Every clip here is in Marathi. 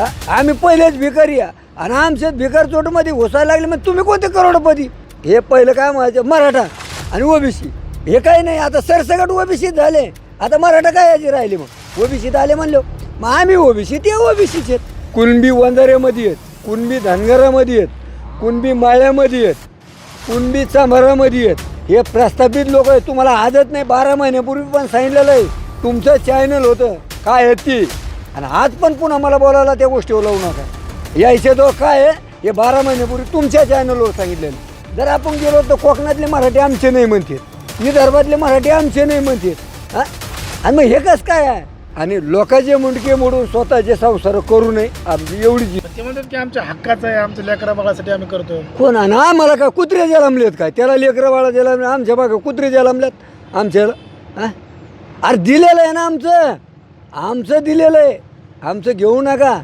आम्ही पहिलेच भिकारी आणि आमच्यात भिकार चोटमध्ये घुसायला लागले मग तुम्ही कोणते करोडपती? हे पहिलं काय म्हणायचं? मराठा आणि ओबीसी. हे काही नाही. आता सरसकट ओबीसी झाले. आता मराठा काय याची राहिले मग? ओबीसीत आले म्हणलो. मग आम्ही ओबीसी ते ओबीसीचे आहेत. कुणबी वंजाऱ्यामध्ये आहेत. कुणबी धनगरामध्ये आहेत. कुणबी माळ्यामध्ये आहेत. कुणबी चांभारामध्ये आहेत. हे प्रस्थापित लोक आहेत. तुम्हाला आजच नाही बारा महिन्यापूर्वी पण सांगितलेलं आहे. तुमचं चॅनल होतं. काय आहे ती? आणि आज पण पुन्हा मला बोलायला त्या गोष्टी लावू नका. यायचे तो काय आहे हे बारा महिन्यापूर्वी तुमच्या चॅनलवर सांगितलेलं जर आपण गेलो तर कोकणातले मराठी आमचे नाही म्हणतात. विदर्भातले मराठी आमचे नाही म्हणतात. हां? आणि मग हे कसं काय आहे? आणि लोकांचे मुंडके मोडून स्वतःचे संसार करू नये आमची एवढी जी ते म्हणतात की आमच्या हक्काचं आहे आमच्या लेकरा बाळासाठी आम्ही करतो. कोण? आणि आम्हाला का कुत्रे जलमलेत काय? त्याला लेकरं बाळा जलमले आमच्या मागं कुत्रे जलमल्यात आमच्याला हा? अरे दिलेलं आहे ना आमचं. आमचं दिलेलं आहे. आमचं घेऊ नका.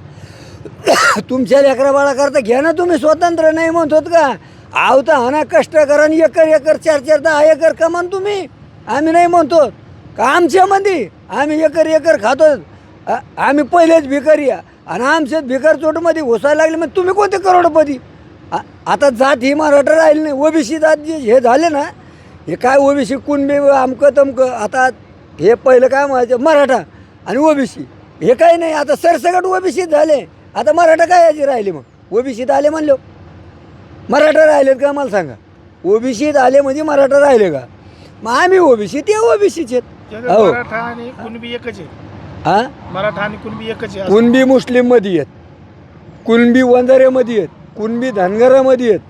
तुमच्या लेकरा बाळाकरता घ्या ना तुम्ही स्वतंत्र नाही म्हणतोत का? आव तर हाना कष्ट करा आणि एकर एकर चार चार दहा एकर कमान तुम्ही. आम्ही नाही म्हणतो का आमच्यामध्ये आम्ही एकर एकर खातो. आम्ही पहिलेच भिकारी आणि आमच्यात भिकार चोटमध्ये घुसायला लागले मग तुम्ही कोणते करोडपती? आता जात ही मराठा राहिली नाही. ओबीसी जात जे हे झाले ना हे काय ओबीसी कुणबी आमकं तमकं? आता हे पहिलं काय म्हणायचं? मराठा. आणि ओबीसी हे काही नाही आता सरसकट ओबीसीत झाले. आता मराठा काय याची राहिले मग? ओबीसीत आले म्हणलो. मराठा राहिलेत का मला सांगा? ओबीसीत आले म्हणजे मराठा राहिले का? मग आम्ही ओबीसी ते ओबीसीचे हो. मराठा आणि कुणबी एकच आहे हां? मराठा आणि कुणबी एकच आहे कुणबी मुस्लिममध्ये आहेत. कुणबी वंजाऱ्यामध्ये आहेत. कुणबी धनगरामध्ये आहेत.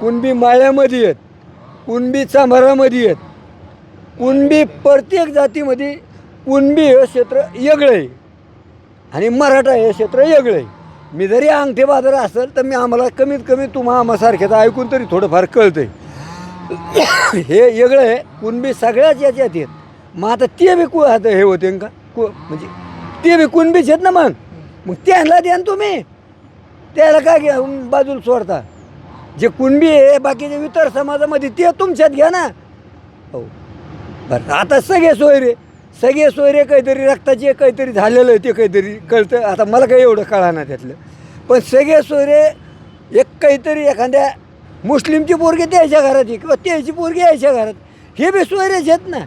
कुणबी माळ्यामध्ये आहेत. कुणबी चांभारामध्ये आहेत. कुणबी प्रत्येक जातीमध्ये कुणबी हे क्षेत्र वेगळं आहे आणि मराठा हे क्षेत्र वेगळं आहे मी जरी अंगठे बाजार असेल तर मी आम्हाला कमीत कमी तुम्हा आम्हासारख्याचं ऐकून तरी थोडंफार कळतंय. हे वेगळं आहे कुणबी सगळ्याच याच्यात आहेत. मग आता ते बी कु आता हे होते का? कु म्हणजे ते बी कुणबीच आहेत ना मग? मग त्यांना द्या ना तुम्ही. त्याला काय घ्या बाजूला सोडता. जे कुणबी आहे बाकीचे इतर समाजामध्ये ते तुमच्यात घ्या ना. हो. बरं आता सगळे सोयरे. सगळे सोयरे काहीतरी रक्ताचे काहीतरी झालेलं आहे ते काहीतरी कळतं. आता मला काही एवढं कळा ना त्यातलं. पण सगळे सोयरे एक काहीतरी एखाद्या मुस्लिमची पोरगी त्याच्या घराची किंवा त्याची पोरगी यायच्या घरात. हे बी सोयरेच आहेत ना.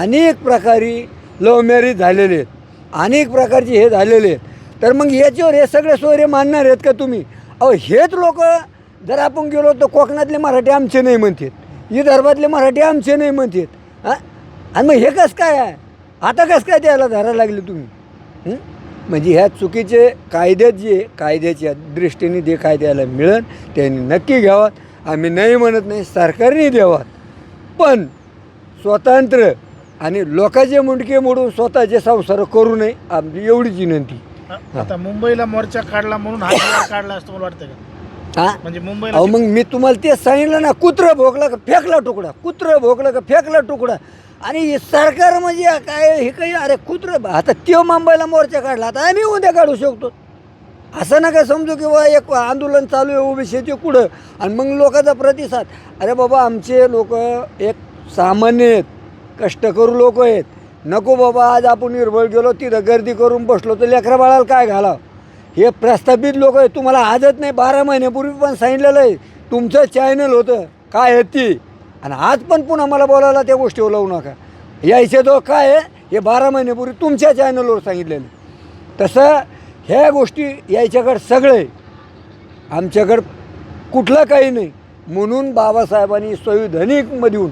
अनेक प्रकारे लव्ह मॅरेज झालेले आहेत. अनेक प्रकारचे हे झालेले आहेत. तर मग याच्यावर हे सगळे सोयरे मानणार आहेत का तुम्ही? अहो हेच लोक जर आपण गेलो तर कोकणातले मराठी आमचे नाही म्हणतात. विदर्भातले मराठी आमचे नाही म्हणतात. हां? आणि मग हे कसं काय आहे? आता कसं काय द्यायला धरायला लागले तुम्ही? म्हणजे ह्या चुकीचे कायद्यात जे कायद्याच्या दृष्टीने जे कायद्याला मिळेल त्यांनी नक्की घ्यावात. आम्ही नाही म्हणत नाही सरकारने द्यावात. पण स्वतंत्र आणि लोकांचे मुंडके मोडून स्वतःचे संसार करू नये आमची एवढीच विनंती. आता मुंबईला मोर्चा काढला म्हणून हा काढला असं तुम्हाला वाटतं का? हां? म्हणजे मुंबईला अहो मग मी तुम्हाला तेच सांगितलं ना कुत्रं भोगलं का फेकला तुकडा. कुत्रं भोगलं का फेकला तुकडा. आणि हे सरकार म्हणजे काय हे काही अरे कुत्रं आता त्यो मुंबईला मोर्चा काढला आता आम्ही उद्या काढू शकतो. असं नका समजू की बा एक आंदोलन चालू आहे उभी शेती कुठं? आणि मग लोकांचा प्रतिसाद. अरे बाबा आमचे लोक एक सामान्य आहेत कष्टकरू लोक आहेत. नको बाबा आज आपण निर्बळ गेलो तिथं गर्दी करून बसलो तर लेकरा बाळाला काय घालावं? हे प्रस्थापित लोक आहेत तुम्हाला आजच नाही बारा महिन्यापूर्वी पण सांगितलेलं आहे तुमचं चॅनल होतं. काय आहे ती? आणि आज पण पुन्हा मला बोलायला त्या गोष्टीवर लावू नका. यायचे तो काय आहे हे बारा महिन्यापूर्वी तुमच्या चॅनलवर सांगितलेलं. तसं ह्या गोष्टी यायच्याकडं सगळे. आहे. आमच्याकडं कुठलं काही नाही. म्हणून बाबासाहेबांनी संविधानिकमधून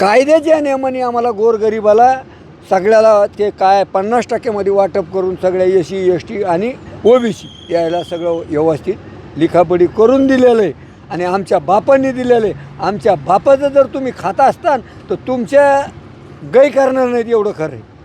कायद्याच्या नियमाने आम्हाला गोरगरिबाला सगळ्याला ते काय पन्नास टक्क्यामध्ये वाटप करून सगळ्या एस सी एस टी आणि ओबीसी यायला सगळं व्यवस्थित लिखापडी करून दिलेलं आहे. आणि आमच्या बापांनी दिलेलं आहे आमच्या बापाचं जर तुम्ही खाता असताल तर तुमच्या गै करणार नाहीत एवढं खरं आहे.